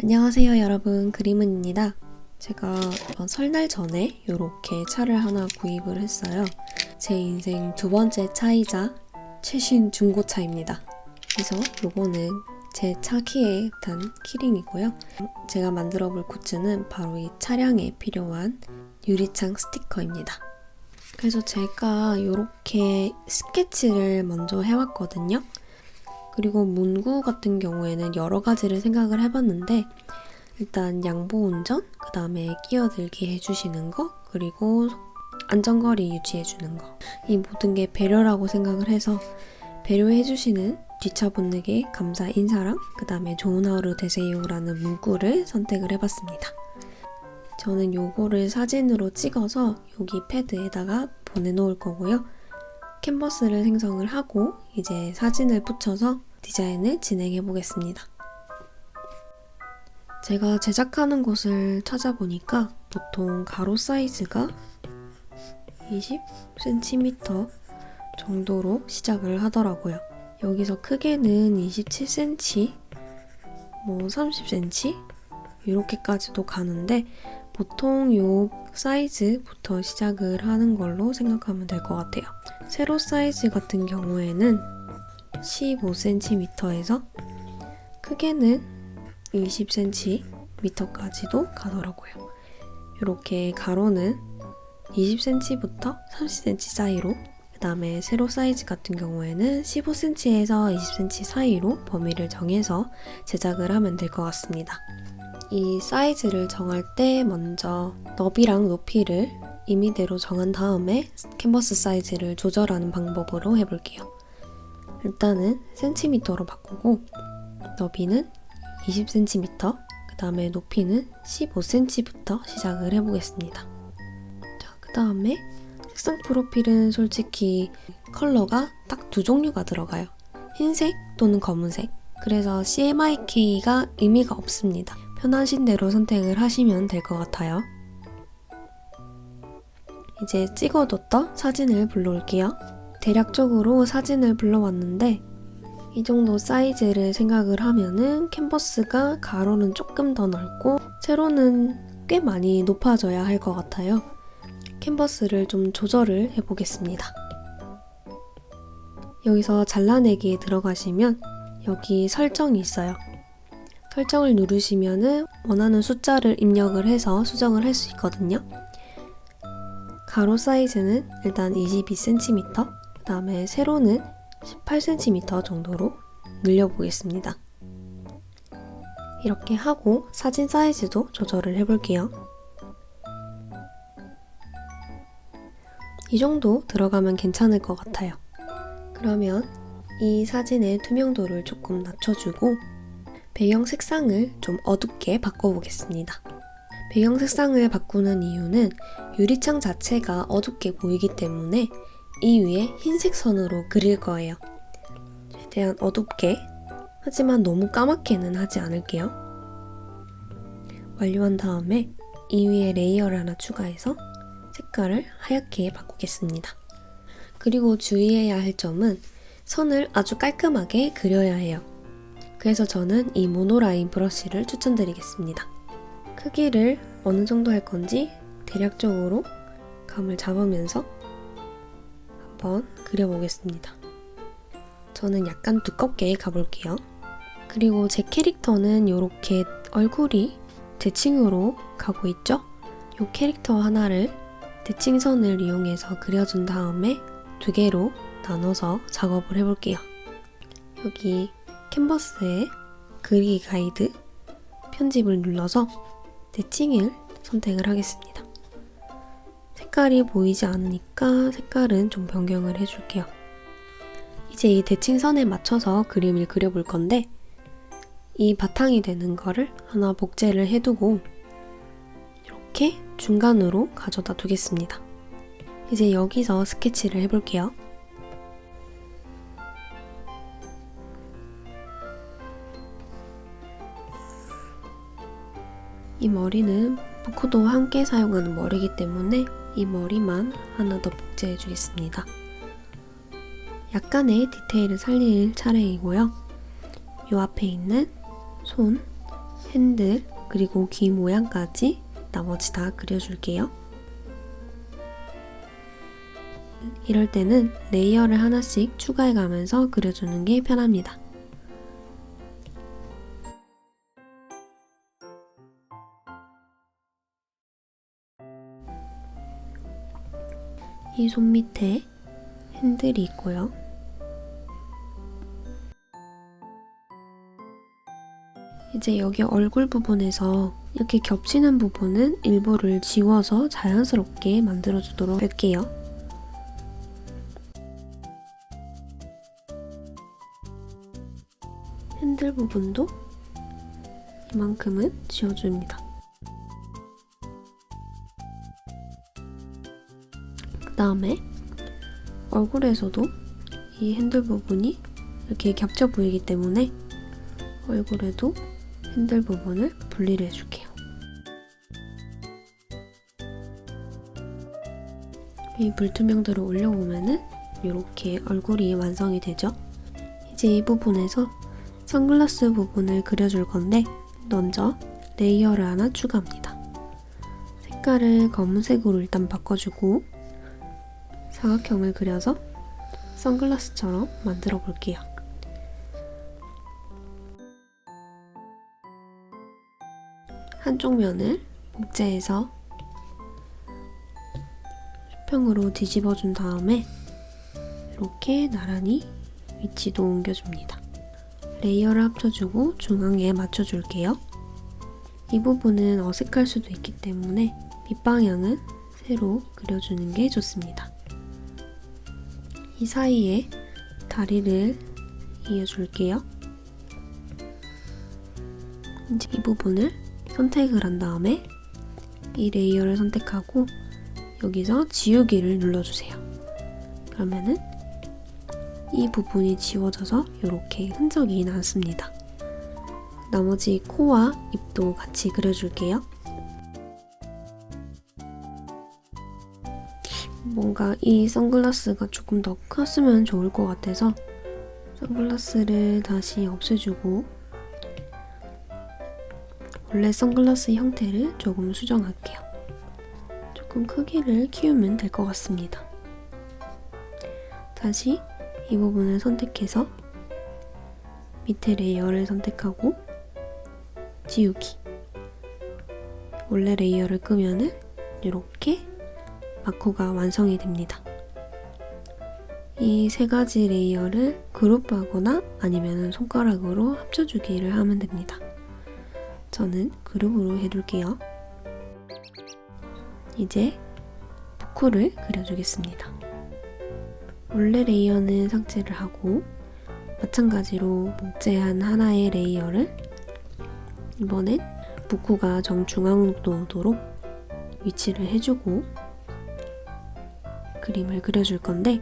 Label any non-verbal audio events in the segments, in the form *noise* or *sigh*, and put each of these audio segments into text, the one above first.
안녕하세요 여러분. 그림은입니다. 제가 어, 설날 전에 이렇게 차를 하나 구입을 했어요. 제 인생 두 번째 차이자 최신 중고차입니다. 그래서 요거는 제 차 키에 단 키링이고요. 제가 만들어 볼 굿즈는 바로 이 차량에 필요한 유리창 스티커입니다. 그래서 제가 이렇게 스케치를 먼저 해왔거든요 그리고 문구 같은 경우에는 여러 가지를 생각을 해봤는데 일단 양보 운전, 그 다음에 끼어들기 해주시는 거, 그리고 안전거리 유지해주는 거. 이 모든 게 배려라고 생각을 해서 배려해주시는 뒷차 분에게 감사 인사랑 그 다음에 좋은 하루 되세요라는 문구를 선택을 해봤습니다. 저는 요거를 사진으로 찍어서 여기 패드에다가 보내놓을 거고요. 캔버스를 생성을 하고 이제 사진을 붙여서 디자인을 진행해 보겠습니다. 제가 제작하는 곳을 찾아보니까 보통 가로 사이즈가 20cm 정도로 시작을 하더라고요. 여기서 크게는 27cm, 뭐 30cm 이렇게까지도 가는데 보통 요 사이즈부터 시작을 하는 걸로 생각하면 될 것 같아요. 세로 사이즈 같은 경우에는 15cm에서 크게는 20cm까지도 가더라고요. 이렇게 가로는 20cm부터 30cm 사이로 그 다음에 세로 사이즈 같은 경우에는 15cm에서 20cm 사이로 범위를 정해서 제작을 하면 될 것 같습니다. 이 사이즈를 정할 때 먼저 너비랑 높이를 임의대로 정한 다음에 캔버스 사이즈를 조절하는 방법으로 해볼게요. 일단은 센티미터로 바꾸고 너비는 20cm, 그 다음에 높이는 15cm부터 시작을 해보겠습니다. 자, 그 다음에 색상 프로필은 솔직히 컬러가 딱 두 종류가 들어가요. 흰색 또는 검은색. 그래서 CMYK가 의미가 없습니다. 편하신 대로 선택을 하시면 될 것 같아요. 이제 찍어뒀던 사진을 불러올게요. 대략적으로 사진을 불러왔는데 이 정도 사이즈를 생각을 하면은 캔버스가 가로는 조금 더 넓고 세로는 꽤 많이 높아져야 할 것 같아요. 캔버스를 좀 조절을 해보겠습니다. 여기서 잘라내기에 들어가시면 여기 설정이 있어요. 설정을 누르시면은 원하는 숫자를 입력을 해서 수정을 할 수 있거든요. 가로 사이즈는 일단 22cm, 그 다음에 세로는 18cm 정도로 늘려보겠습니다. 이렇게 하고 사진 사이즈도 조절을 해볼게요. 이 정도 들어가면 괜찮을 것 같아요. 그러면 이 사진의 투명도를 조금 낮춰주고 배경 색상을 좀 어둡게 바꿔보겠습니다. 배경 색상을 바꾸는 이유는 유리창 자체가 어둡게 보이기 때문에 이 위에 흰색 선으로 그릴 거예요. 최대한 어둡게 하지만 너무 까맣게는 하지 않을게요. 완료한 다음에 이 위에 레이어를 하나 추가해서 색깔을 하얗게 바꾸겠습니다. 그리고 주의해야 할 점은 선을 아주 깔끔하게 그려야 해요. 그래서 저는 이 모노라인 브러쉬를 추천드리겠습니다. 크기를 어느 정도 할 건지 대략적으로 감을 잡으면서 한번 그려보겠습니다. 저는 약간 두껍게 가볼게요. 그리고 제 캐릭터는 이렇게 얼굴이 대칭으로 가고 있죠? 이 캐릭터 하나를 대칭선을 이용해서 그려준 다음에 두 개로 나눠서 작업을 해볼게요. 여기 캔버스에 그리기 가이드 편집을 눌러서 대칭을 선택을 하겠습니다. 색깔이 보이지 않으니까 색깔은 좀 변경을 해줄게요. 이제 이 대칭선에 맞춰서 그림을 그려볼 건데 이 바탕이 되는 거를 하나 복제를 해두고 이렇게 중간으로 가져다 두겠습니다. 이제 여기서 스케치를 해볼게요. 이 머리는 부크도 함께 사용하는 머리이기 때문에 이 머리만 하나 더 복제해 주겠습니다. 약간의 디테일을 살릴 차례이고요. 이 앞에 있는 손, 핸들 그리고 귀 모양까지 나머지 다 그려줄게요. 이럴 때는 레이어를 하나씩 추가해가면서 그려주는 게 편합니다. 이 손 밑에 핸들이 있고요. 이제 여기 얼굴 부분에서 이렇게 겹치는 부분은 일부를 지워서 자연스럽게 만들어주도록 할게요. 핸들 부분도 이만큼은 지워줍니다. 다음에 얼굴에서도 이 핸들 부분이 이렇게 겹쳐 보이기 때문에 얼굴에도 핸들 부분을 분리를 해줄게요. 이 불투명도를 올려보면은 이렇게 얼굴이 완성이 되죠. 이제 이 부분에서 선글라스 부분을 그려줄 건데 먼저 레이어를 하나 추가합니다. 색깔을 검은색으로 일단 바꿔주고 사각형을 그려서 선글라스처럼 만들어 볼게요. 한쪽 면을 목재에서 수평으로 뒤집어 준 다음에 이렇게 나란히 위치도 옮겨줍니다. 레이어를 합쳐주고 중앙에 맞춰줄게요. 이 부분은 어색할 수도 있기 때문에 밑방향은 새로 그려주는 게 좋습니다. 이 사이에 다리를 이어줄게요. 이제 이 부분을 선택을 한 다음에 이 레이어를 선택하고 여기서 지우기를 눌러주세요. 그러면은 이 부분이 지워져서 이렇게 흔적이 남습니다. 나머지 코와 입도 같이 그려줄게요. 뭔가 이 선글라스가 조금 더 컸으면 좋을 것 같아서 선글라스를 다시 없애주고 원래 선글라스 형태를 조금 수정할게요. 조금 크기를 키우면 될 것 같습니다. 다시 이 부분을 선택해서 밑에 레이어를 선택하고 지우기 원래 레이어를 끄면은 이렇게 마커가 완성이 됩니다. 이 세 가지 레이어를 그룹하거나 아니면 손가락으로 합쳐주기를 하면 됩니다. 저는 그룹으로 해둘게요. 이제 부쿠를 그려주겠습니다. 원래 레이어는 삭제를 하고 마찬가지로 목재한 하나의 레이어를 이번엔 부쿠가 정중앙도 오도록 위치를 해주고 그림을 그려줄 건데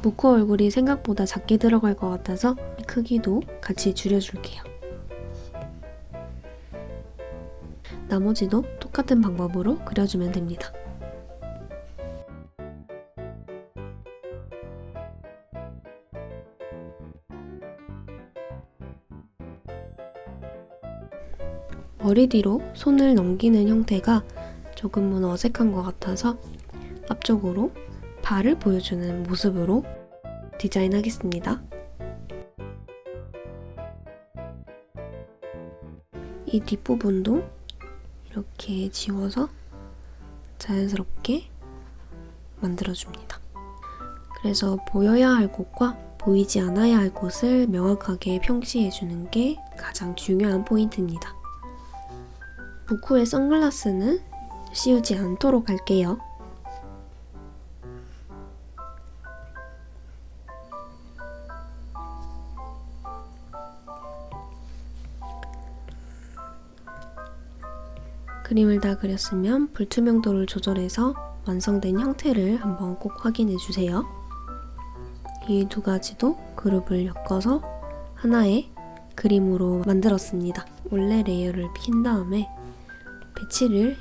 부쿠 얼굴이 생각보다 작게 들어갈 것 같아서 크기도 같이 줄여줄게요. 나머지도 똑같은 방법으로 그려주면 됩니다. 머리 뒤로 손을 넘기는 형태가 조금은 어색한 것 같아서 앞쪽으로 발을 보여주는 모습으로 디자인하겠습니다. 이 뒷부분도 이렇게 지워서 자연스럽게 만들어줍니다. 그래서 보여야 할 곳과 보이지 않아야 할 곳을 명확하게 평시해주는 게 가장 중요한 포인트입니다. 부쿠의 선글라스는 씌우지 않도록 할게요. 그림을 다 그렸으면 불투명도를 조절해서 완성된 형태를 한번 꼭 확인해 주세요. 이 두 가지도 그룹을 엮어서 하나의 그림으로 만들었습니다. 원래 레이어를 핀 다음에 배치를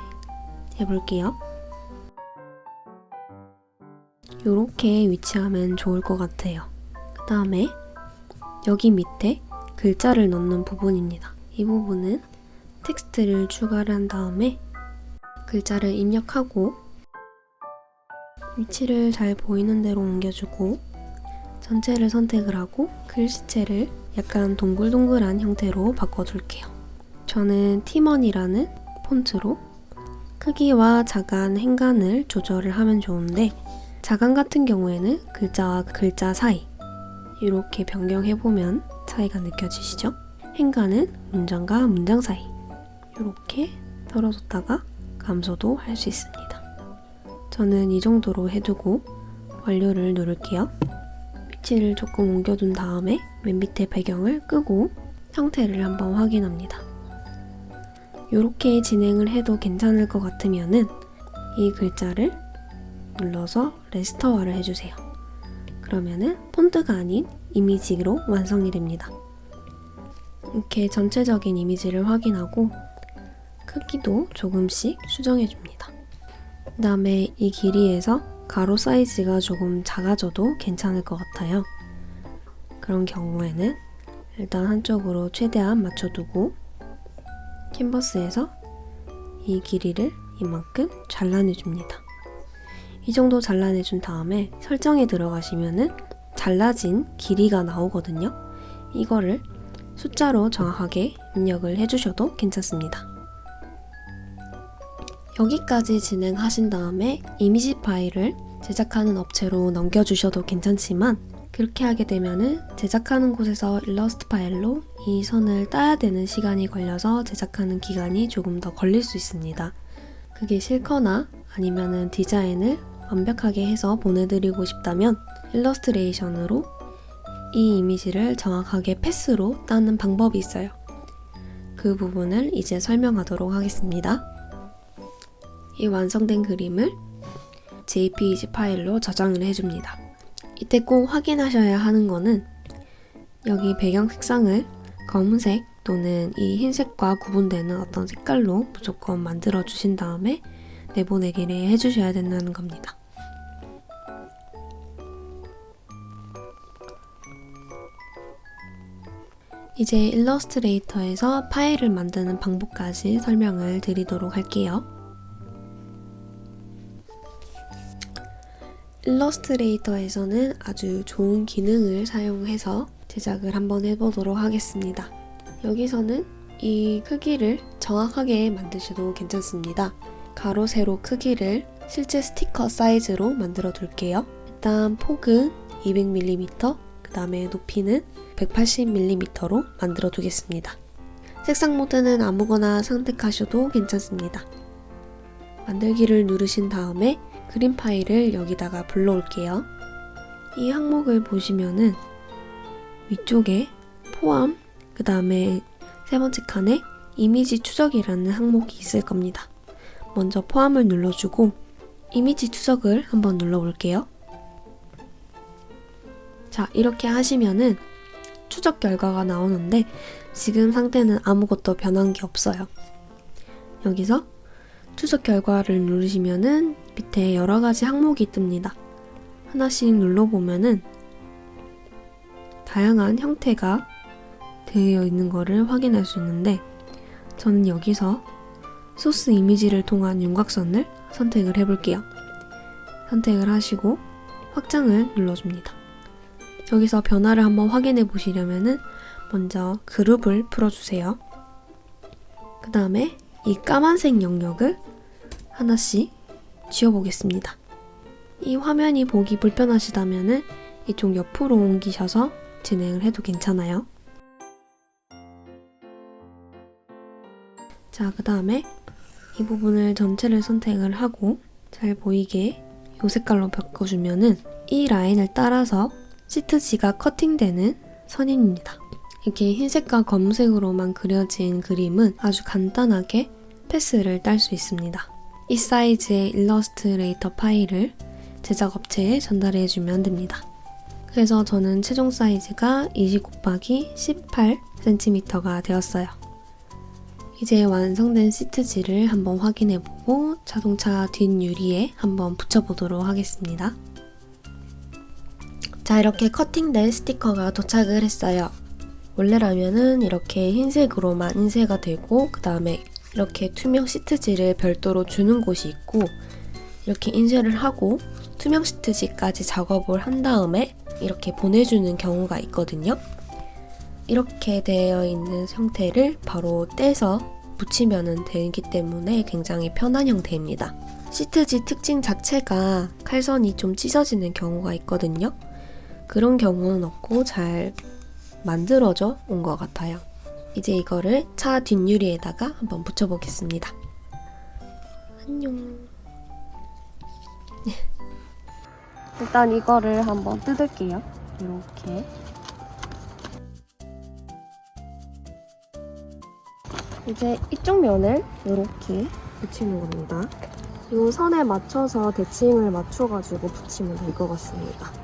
해볼게요. 이렇게 위치하면 좋을 것 같아요. 그 다음에 여기 밑에 글자를 넣는 부분입니다. 이 부분은 텍스트를 추가를 한 다음에 글자를 입력하고 위치를 잘 보이는 대로 옮겨주고 전체를 선택을 하고 글씨체를 약간 동글동글한 형태로 바꿔줄게요. 저는 티먼이라는 폰트로 크기와 자간 행간을 조절을 하면 좋은데 자간 같은 경우에는 글자와 글자 사이 이렇게 변경해보면 차이가 느껴지시죠? 행간은 문장과 문장 사이 이렇게 떨어졌다가 감소도 할 수 있습니다. 저는 이 정도로 해두고 완료를 누를게요. 위치를 조금 옮겨둔 다음에 맨 밑에 배경을 끄고 형태를 한번 확인합니다. 이렇게 진행을 해도 괜찮을 것 같으면은 이 글자를 눌러서 레스터화를 해주세요. 그러면은 폰트가 아닌 이미지로 완성이 됩니다. 이렇게 전체적인 이미지를 확인하고 크기도 조금씩 수정해줍니다. 그 다음에 이 길이에서 가로 사이즈가 조금 작아져도 괜찮을 것 같아요. 그런 경우에는 일단 한쪽으로 최대한 맞춰두고 캔버스에서 이 길이를 이만큼 잘라내줍니다. 이 정도 잘라내준 다음에 설정에 들어가시면은 잘라진 길이가 나오거든요. 이거를 숫자로 정확하게 입력을 해주셔도 괜찮습니다. 여기까지 진행하신 다음에 이미지 파일을 제작하는 업체로 넘겨주셔도 괜찮지만 그렇게 하게 되면은 제작하는 곳에서 일러스트 파일로 이 선을 따야 되는 시간이 걸려서 제작하는 기간이 조금 더 걸릴 수 있습니다. 그게 싫거나 아니면은 디자인을 완벽하게 해서 보내드리고 싶다면 일러스트레이션으로 이 이미지를 정확하게 패스로 따는 방법이 있어요. 그 부분을 이제 설명하도록 하겠습니다. 이 완성된 그림을 JPG 파일로 저장을 해줍니다. 이때 꼭 확인하셔야 하는 거는 여기 배경 색상을 검은색 또는 이 흰색과 구분되는 어떤 색깔로 무조건 만들어 주신 다음에 내보내기를 해주셔야 된다는 겁니다. 이제 일러스트레이터에서 파일을 만드는 방법까지 설명을 드리도록 할게요. 일러스트레이터에서는 아주 좋은 기능을 사용해서 제작을 한번 해보도록 하겠습니다. 여기서는 이 크기를 정확하게 만드셔도 괜찮습니다. 가로, 세로 크기를 실제 스티커 사이즈로 만들어 둘게요. 일단 폭은 200mm, 그 다음에 높이는 180mm로 만들어 두겠습니다. 색상 모드는 아무거나 선택하셔도 괜찮습니다. 만들기를 누르신 다음에 그림 파일을 여기다가 불러올게요. 이 항목을 보시면은 위쪽에 포함, 그 다음에 세 번째 칸에 이미지 추적이라는 항목이 있을 겁니다. 먼저 포함을 눌러주고 이미지 추적을 한번 눌러볼게요. 자, 이렇게 하시면은 추적 결과가 나오는데 지금 상태는 아무것도 변한 게 없어요. 여기서 추적 결과를 누르시면은 밑에 여러 가지 항목이 뜹니다. 하나씩 눌러보면은 다양한 형태가 되어 있는 것을 확인할 수 있는데 저는 여기서 소스 이미지를 통한 윤곽선을 선택을 해볼게요. 선택을 하시고 확장을 눌러줍니다. 여기서 변화를 한번 확인해 보시려면은 먼저 그룹을 풀어주세요. 그 다음에 이 까만색 영역을 하나씩 지워보겠습니다. 이 화면이 보기 불편하시다면은 이쪽 옆으로 옮기셔서 진행을 해도 괜찮아요. 자, 그 다음에 이 부분을 전체를 선택을 하고 잘 보이게 이 색깔로 바꿔주면은 이 라인을 따라서 시트지가 커팅되는 선입니다. 이렇게 흰색과 검은색으로만 그려진 그림은 아주 간단하게 패스를 딸 수 있습니다. 이 사이즈의 일러스트레이터 파일을 제작업체에 전달해 주면 됩니다. 그래서 저는 최종 사이즈가 20 곱하기 18cm가 되었어요. 이제 완성된 시트지를 한번 확인해 보고 자동차 뒷유리에 한번 붙여보도록 하겠습니다. 자, 이렇게 커팅된 스티커가 도착을 했어요. 원래라면은 이렇게 흰색으로만 인쇄가 되고 그 다음에 이렇게 투명 시트지를 별도로 주는 곳이 있고 이렇게 인쇄를 하고 투명 시트지까지 작업을 한 다음에 이렇게 보내주는 경우가 있거든요. 이렇게 되어 있는 형태를 바로 떼서 붙이면 되기 때문에 굉장히 편한 형태입니다. 시트지 특징 자체가 칼선이 좀 찢어지는 경우가 있거든요. 그런 경우는 없고 잘 만들어져 온 것 같아요. 이제 이거를 차 뒷유리에다가 한번 붙여보겠습니다. 안녕. *laughs* 일단 이거를 한번 뜯을게요. 이렇게. 이제 이쪽 면을 이렇게 붙이는 겁니다. 이 선에 맞춰서 대칭을 맞춰가지고 붙이면 될 것 같습니다.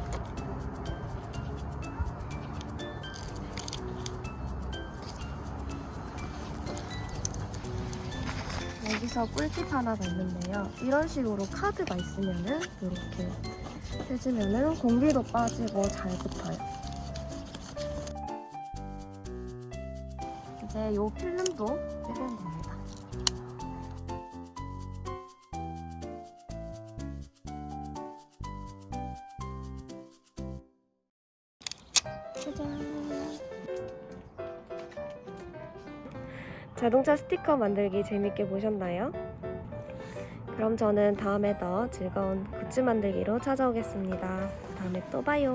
여기서 꿀팁 하나가 있는데요. 이런 식으로 카드가 있으면은 이렇게 해주면은 공기도 빠지고 잘 붙어요. 이제 요 필름도 빼면 됩니다. 짜잔. 자동차 스티커 만들기 재밌게 보셨나요? 그럼 저는 다음에 더 즐거운 굿즈 만들기로 찾아오겠습니다. 다음에 또 봐요.